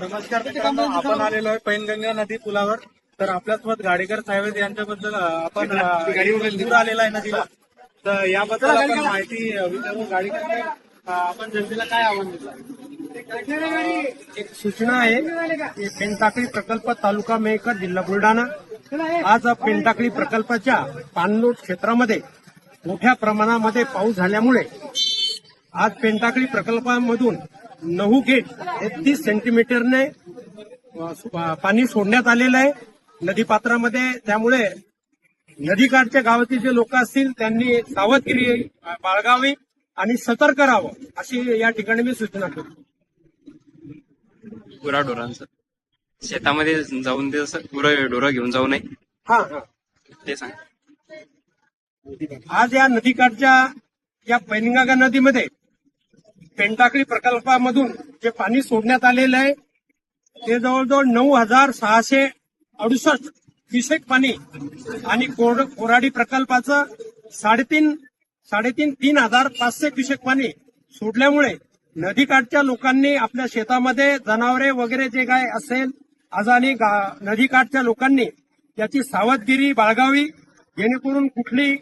नमस्कार आपण आलेलो आहे पैनगंगा नदी पुलावर. तर आपल्यासोबत गाडेकर साहेब यांच्याबद्दल आपण दूर आलेला आहे नदीला. तर याबद्दल आपण माहिती विचारू. गाडेकर साहेब, आपण जनतेला काय आव्हान देता? एक सूचना आहे की पेनटाकळी प्रकल्प तालुका मेहकर जिल्हा बुलढाणा. आज पेनटाकळी प्रकल्पाच्या पाणलोट क्षेत्रामध्ये मोठ्या प्रमाणामध्ये पाऊस झाल्यामुळे आज पेनटाकळी प्रकल्पामधून नऊ गेट एकतीस सेंटीमीटरने पाणी सोडण्यात आलेलं आहे. नदीपात्रामध्ये त्यामुळे नदीकाठच्या गावातील जे लोक असतील त्यांनी सावधगिरी बाळगावी आणि सतर्क राहावं अशी या ठिकाणी मी सूचना करतो. गुराढोरांचं शेतामध्ये जाऊन ते असं गुरं ढोरं घेऊन जाऊ नये. हा हा. ते सांग. आज या नदीकाठच्या या पैनगंगा नदीमध्ये पेंटाकळी प्रकल्पामधून जे पाणी सोडण्यात आलेलं आहे ते जवळजवळ नऊ हजार सहाशे अडुसष्ट क्युसेक पाणी आणि कोराडी प्रकल्पाचं साडेतीन साडेतीन तीन हजार पाचशे क्युसेक पाणी सोडल्यामुळे नदीकाठच्या लोकांनी आपल्या शेतामध्ये जनावरे वगैरे जे काय असेल आज आणि गा- नदीकाठच्या लोकांनी त्याची सावधगिरी बाळगावी जेणेकरून कुठली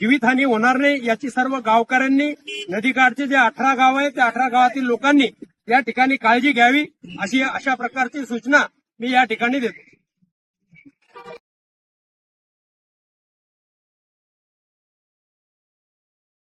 जीवितहानी होणार नाही याची सर्व गावकऱ्यांनी नदीकाठचे जे अठरा गाव आहेत त्या अठरा गावातील लोकांनी या ठिकाणी काळजी घ्यावी अशी अशा प्रकारची सूचना मी या ठिकाणी देतो.